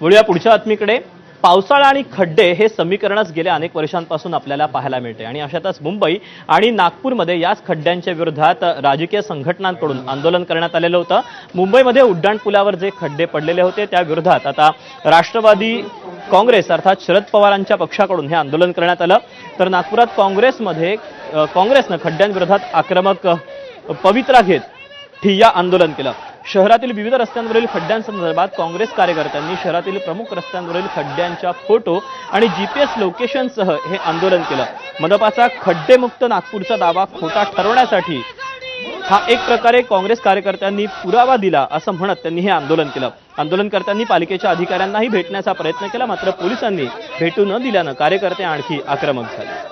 वळूया पुढच्या बातमीकडे. पावसाळा आणि खड्डे हे समीकरणच गेल्या अनेक वर्षांपासून आपल्याला पाहायला मिळते. आणि अशातच मुंबई आणि नागपूरमध्ये याच खड्ड्यांच्या विरोधात राजकीय संघटनांकडून आंदोलन करण्यात आलेलं होतं. मुंबईमध्ये उड्डाणपुलावर जे खड्डे पडलेले होते त्या विरोधात आता राष्ट्रवादी काँग्रेस अर्थात शरद पवारांच्या पक्षाकडून हे आंदोलन करण्यात आलं. तर नागपुरात काँग्रेसमध्ये काँग्रेसनं खड्ड्यांविरोधात आक्रमक पवित्रा घेत ठिय्या आंदोलन केलं. शहरातील विविध रस्त्यांवरील खड्ड्यांसंदर्भात काँग्रेस कार्यकर्त्यांनी शहरातील प्रमुख रस्त्यांवरील खड्ड्यांच्या फोटो आणि जीपीएस लोकेशनसह हे आंदोलन केलं. मनपाचा खड्डेमुक्त नागपूरचा दावा खोटा ठरवण्यासाठी हा एक प्रकारे काँग्रेस कार्यकर्त्यांनी पुरावा दिला असं म्हणत त्यांनी हे आंदोलन केलं. आंदोलनकर्त्यांनी पालिकेच्या अधिकाऱ्यांनाही भेटण्याचा प्रयत्न केला मात्र पोलिसांनी भेटू न दिल्यानं कार्यकर्ते आणखी आक्रमक झाले.